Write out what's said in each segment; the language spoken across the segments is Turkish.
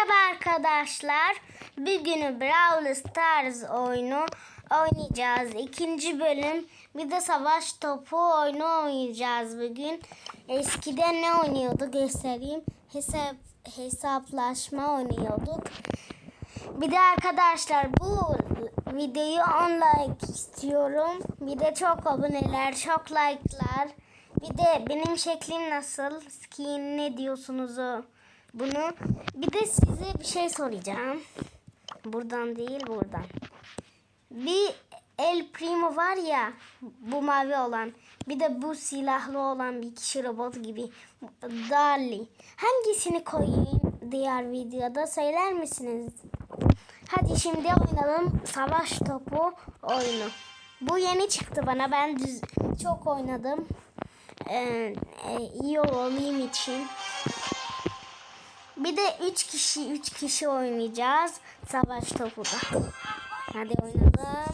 Merhaba arkadaşlar. Bugün Brawl Stars oyunu oynayacağız. İkinci bölüm. Bir de savaş topu oyunu oynayacağız bugün. Eskiden ne oynuyorduk göstereyim. Hesap hesaplaşma oynuyorduk. Bir de arkadaşlar bu videoyu 10 like istiyorum. Bir de çok aboneler, çok like'lar. Bir de benim şeklim nasıl? Skin ne diyorsunuz o? Bunu. Bir de size bir şey soracağım. Buradan değil buradan. Bir El Primo var ya bu mavi olan. Bir de bu silahlı olan bir kişi robot gibi. Dali. Hangisini koyayım diğer videoda söyler misiniz? Hadi şimdi oynayalım savaş topu oyunu. Bu yeni çıktı bana. Ben düz, çok oynadım. Ee, e, iyi olayım için. Bir de 3 kişi 3 kişi oynayacağız savaş topu da. Hadi oynayalım.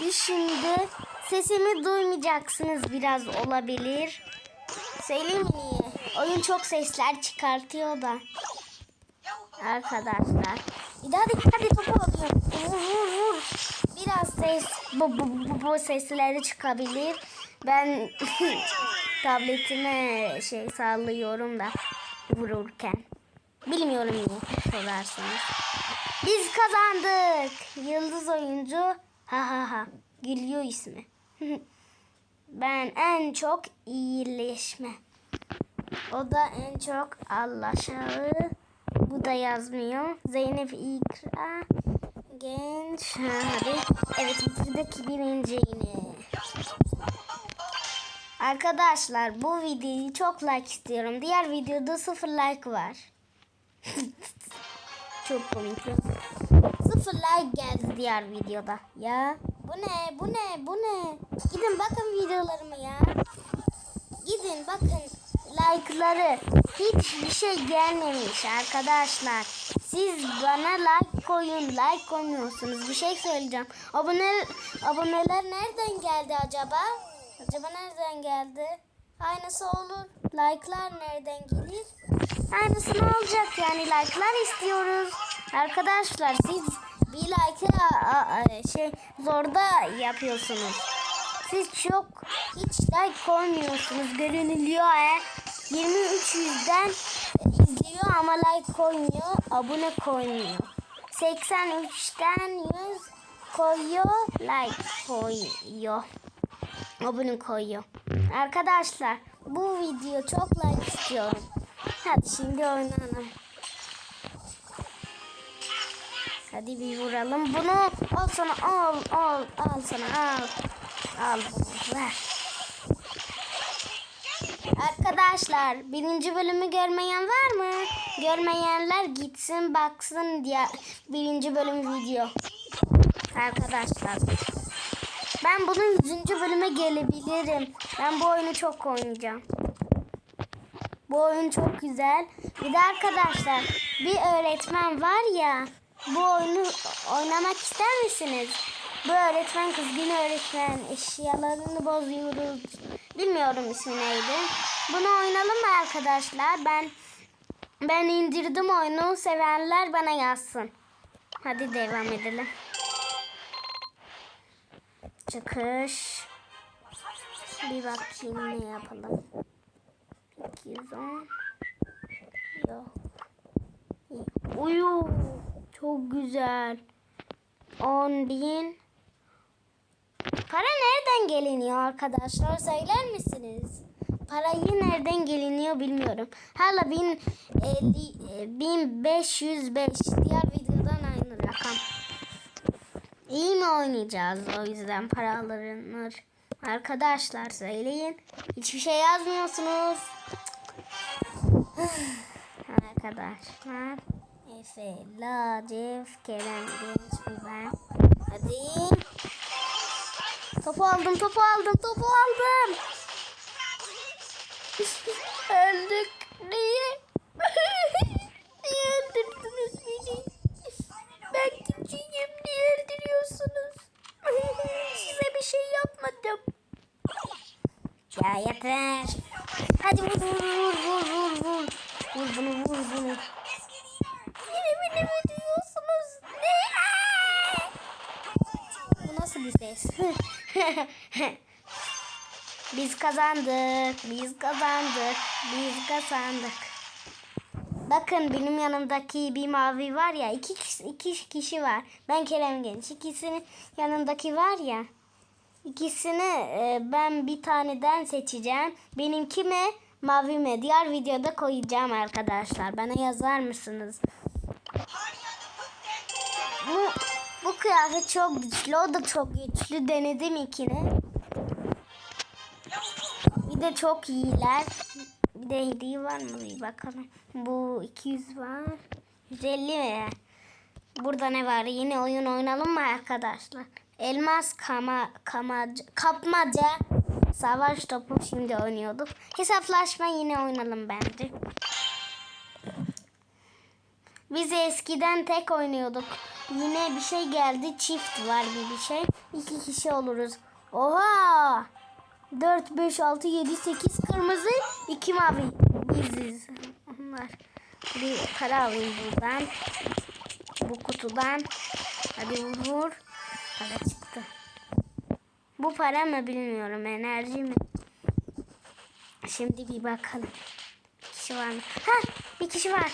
Bir şimdi sesimi duymayacaksınız biraz olabilir. Söyleyeyim mi niye? Oyun çok sesler çıkartıyor da. Arkadaşlar. Hadi hadi topu alıyorum. Vur vur vur. Biraz ses bu, bu, bu, bu sesleri çıkabilir. Ben tabletime şey sallıyorum da vururken. Bilmiyorum niye sorarsınız. Biz kazandık. Yıldız oyuncu ha ha ha gülüyor ismi. ben en çok iyileşme. O da en çok Allah'ağı. Bu da yazmıyor. Zeynep İkra genç. Ha, hadi. Evet bitirdik birinci yine. Arkadaşlar bu videoyu çok like istiyorum. Diğer videoda sıfır like var. çok komik. Sıfır like geldi diğer videoda. Ya bu ne bu ne bu ne? Gidin bakın videolarıma ya. Gidin bakın like'ları. Hiçbir şey gelmemiş arkadaşlar. Siz bana like koyun. Like koymuyorsunuz. Bir şey söyleyeceğim. Abone, aboneler nereden geldi acaba? Acaba nereden geldi? Aynısı olur. Like'lar nereden gelir? Aynısı ne olacak yani like'lar istiyoruz. Arkadaşlar siz bir like'ı şey zorda yapıyorsunuz. Siz çok hiç like koymuyorsunuz. Görünülüyor he. 23 yüzden izliyor ama like koymuyor. Abone koymuyor. 83'ten 100 koyuyor. Like koyuyor. Abone koyuyor. Arkadaşlar bu video çok like istiyorum. Hadi şimdi oynayalım. Hadi bir vuralım. Bunu al sana al al al sana al. Al bunu ver. Arkadaşlar birinci bölümü görmeyen var mı? Görmeyenler gitsin baksın diye birinci bölüm video. Arkadaşlar. Ben bunun yüzüncü bölüme gelebilirim. Ben bu oyunu çok oynayacağım. Bu oyun çok güzel. Bir de arkadaşlar bir öğretmen var ya bu oyunu oynamak ister misiniz? Bu öğretmen kızgın öğretmen. Eşyalarını bozuyoruz. Bilmiyorum ismi neydi. Bunu oynayalım mı arkadaşlar? Ben ben indirdim oyunu. Sevenler bana yazsın. Hadi devam edelim. Çıkış. Bir bakayım ne yapalım. 210. Yok. Uyu. Çok güzel. 10 bin. Para nereden geliniyor arkadaşlar? Söyler misiniz? Parayı nereden geliniyor bilmiyorum. Hala bin, elli, e, 1505 diğer videodan aynı rakam. İyi mi oynayacağız o yüzden para alınır. Arkadaşlar söyleyin. Hiçbir şey yazmıyorsunuz. Arkadaşlar. Efe, Lacif, Kerem, Genç, ben. Hadi. Topu aldım, topu aldım, topu aldım. Öldük. Niye musunuz? Size bir şey yapmadım. Ya yeter. Hadi vur vur vur vur vur. Vur bunu vur bunu. Yine beni mi diyorsunuz? Ne? Bu nasıl bir ses? biz kazandık. Biz kazandık. Biz kazandık. Bakın benim yanımdaki bir mavi var ya iki iki kişi var. Ben Kerem Genç. İkisinin yanındaki var ya. İkisini e, ben bir taneden seçeceğim. Benimki mi mavi mi? Diğer videoda koyacağım arkadaşlar. Bana yazar mısınız? Bu, bu kıyafet çok güçlü. O da çok güçlü. Denedim ikini. Bir de çok iyiler. Bir de hediye var mı? Bir bakalım. Bu 200 var. 150 mi? Burada ne var? Yine oyun oynayalım mı arkadaşlar? Elmas kama, kamaca, kapmaca savaş topu şimdi oynuyorduk. Hesaplaşma yine oynayalım bence. Biz eskiden tek oynuyorduk. Yine bir şey geldi. Çift var gibi bir şey. İki kişi oluruz. Oha! 4, 5, 6, 7, 8 kırmızı, 2 mavi. Biziz. Onlar. Bir para alayım buradan. Bu kutudan. Hadi vur vur. Para çıktı. Bu para mı bilmiyorum. Enerji mi? Şimdi bir bakalım. Bir kişi var mı? Ha! Bir kişi var.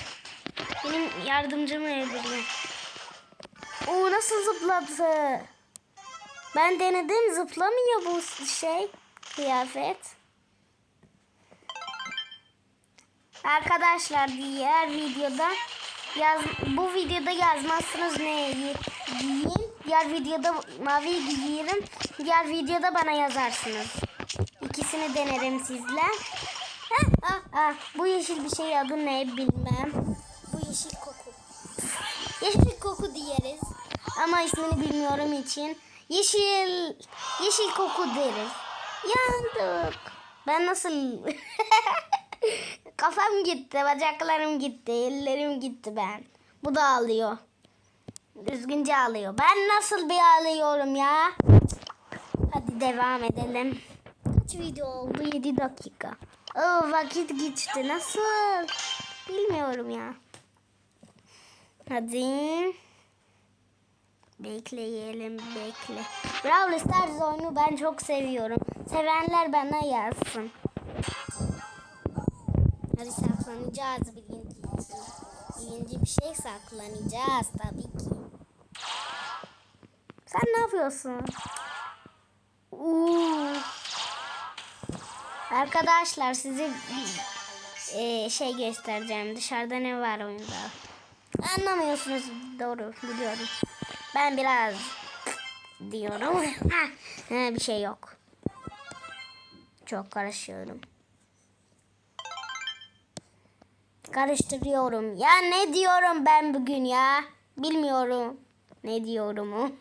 Benim yardımcımı öldürüyor. Oo nasıl zıpladı? Ben denedim zıplamıyor bu şey kıyafet. Arkadaşlar diğer videoda yaz bu videoda yazmazsınız neyi giyeyim. Diğer videoda mavi giyerim. Diğer videoda bana yazarsınız. İkisini denerim sizle. Ha, ah, bu yeşil bir şey adı ne bilmem. Bu yeşil koku. Yeşil koku diyeriz. Ama ismini bilmiyorum için. Yeşil yeşil koku deriz. Yandık. Ben nasıl kafam gitti, bacaklarım gitti, ellerim gitti ben. Bu da ağlıyor. Düzgünce ağlıyor. Ben nasıl bir ağlıyorum ya? Hadi devam edelim. Kaç video oldu? 7 dakika. Oo, vakit geçti. Nasıl? Bilmiyorum ya. Hadi. Bekleyelim bekle. Brawl Stars oyunu ben çok seviyorum. Sevenler bana yazsın. Saklanacağız birinci. Birinci bir şey saklanacağız tabii ki. Sen ne yapıyorsun? Uuu. Arkadaşlar size e, şey göstereceğim. Dışarıda ne var oyunda? Anlamıyorsunuz doğru biliyorum. Ben biraz diyorum. Ha, bir şey yok. Çok karışıyorum. Karıştırıyorum. Ya ne diyorum ben bugün ya? Bilmiyorum. Ne diyorum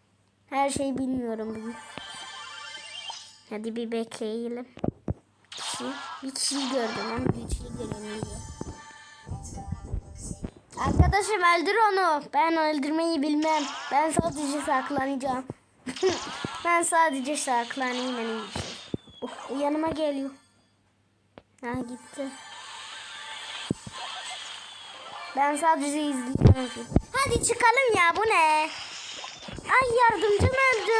Her şeyi bilmiyorum bugün. Hadi bir bekleyelim. Kişi, bir kişiyi gördüm ama güçlü görünüyor. Arkadaşım öldür onu. Ben öldürmeyi bilmem. Ben sadece saklanacağım. ben sadece saklanayım en iyisi. Oh, yanıma geliyor. Ha gitti. Ben sadece izliyorum. Hadi çıkalım ya bu ne? Ay yardımcım öldü.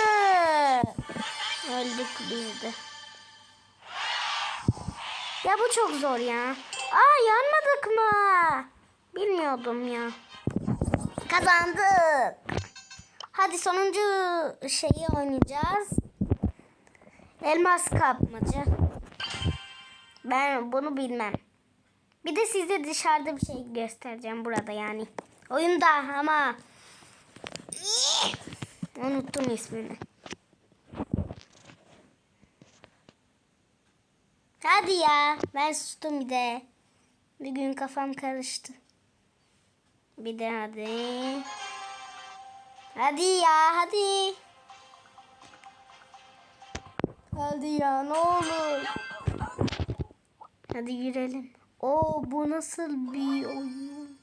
Öldük biz de. Ya bu çok zor ya. Aa yanmadık mı? Bilmiyordum ya. Kazandık. Hadi sonuncu şeyi oynayacağız. Elmas kapmaca. Ben bunu bilmem. Bir de size dışarıda bir şey göstereceğim burada yani. Oyunda ama unuttum ismini. Hadi ya. Ben sustum bir de. Bir gün kafam karıştı. Bir de hadi. Hadi ya hadi. Hadi ya ne olur. Hadi girelim. Oo bu nasıl bir oyun?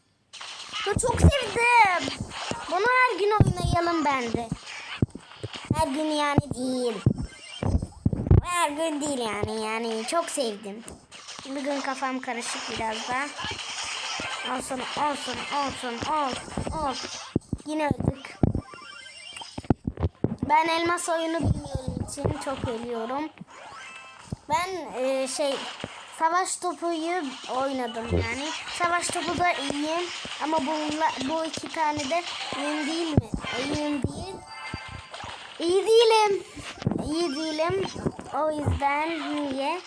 Ya çok sevdim. Bunu her gün oynayalım bende. Her gün yani değil. Her gün değil yani yani çok sevdim. Bugün kafam karışık biraz da. Olsun olsun olsun ol ol. Yine öldük. Ben elmas oyunu bilmiyorum için çok ölüyorum. Ben e, şey savaş topuyu oynadım yani. Savaş topu da iyiyim ama bunla, bu iki tane de iyiyim değil mi? İyiyim değil. İyi değilim. İyi değilim. O yüzden niye?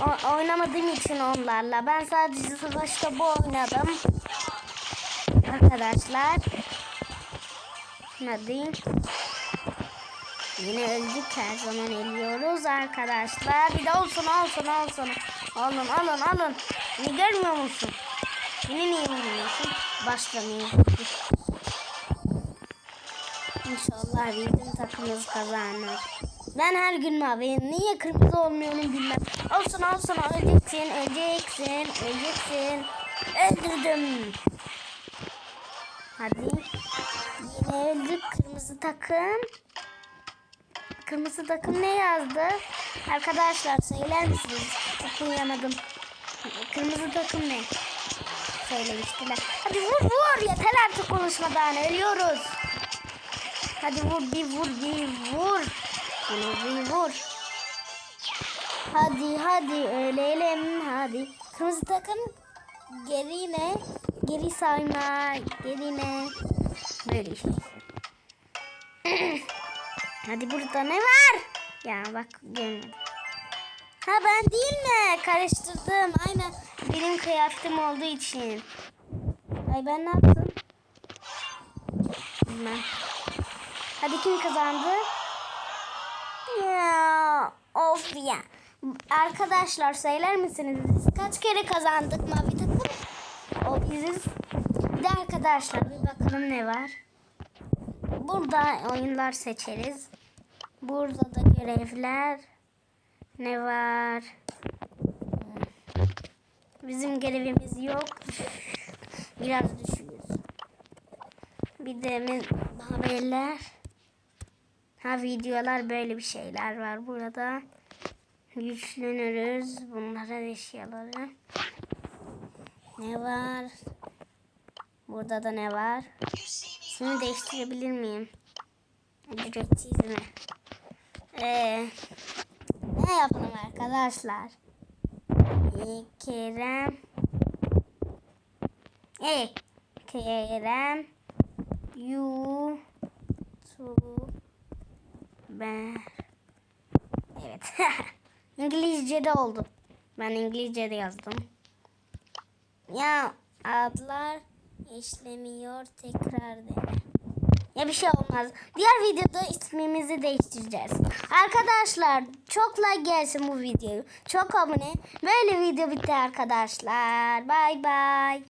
O, oynamadığım için onlarla. Ben sadece savaş topu oynadım. Arkadaşlar. Hadi. Yine öldük her zaman ölüyoruz arkadaşlar. Bir de olsun olsun olsun. Alın alın alın. Beni görmüyor musun? Beni niye görmüyorsun? Başlamayayım. İnşallah bizim takımımız kazanır. Ben her gün maviyim. Niye kırmızı olmuyorum bilmem. Olsun olsun öleceksin, öleceksin, öleceksin. Öldürdüm. Hadi. Yine öldük kırmızı takım. Kırmızı takım ne yazdı? Arkadaşlar söyler misiniz? Okuyamadım. Kırmızı takım ne? Söylemiştiler. Hadi vur vur yeter artık konuşmadan ölüyoruz. Hadi vur bir vur bir vur. Bunu bir vur. Hadi hadi ölelim hadi. Kırmızı takım geri ne? Geri sayma. Geri ne? Böyle şey. Hadi burada ne var? Ya bak görmedim. Ha ben değil mi? Karıştırdım. Aynen benim kıyafetim olduğu için. Ay ben ne yaptım? Bilmem. Hadi kim kazandı? Ya of ya. Arkadaşlar söyler misiniz? Biz kaç kere kazandık mavi takım? O biziz. Bir de arkadaşlar bir bakalım ne var. Burada oyunlar seçeriz. Burada da görevler. Ne var? Bizim görevimiz yok. Biraz düşüyoruz. Bir de haberler. Ha videolar böyle bir şeyler var burada. Güçleniriz. Bunlara eşyaları. Ne var? Burada da ne var? Şunu değiştirebilir miyim? Ücretsiz mi? Ee, ne yapalım arkadaşlar? Kerem. Ee, Kerem. YouTuber. Evet. İngilizce'de oldu. Ben İngilizce'de yazdım. Ya adlar işlemiyor tekrar dene. Ya bir şey olmaz. Diğer videoda ismimizi değiştireceğiz. Arkadaşlar çok like gelsin bu videoyu. Çok abone. Böyle video bitti arkadaşlar. Bay bay.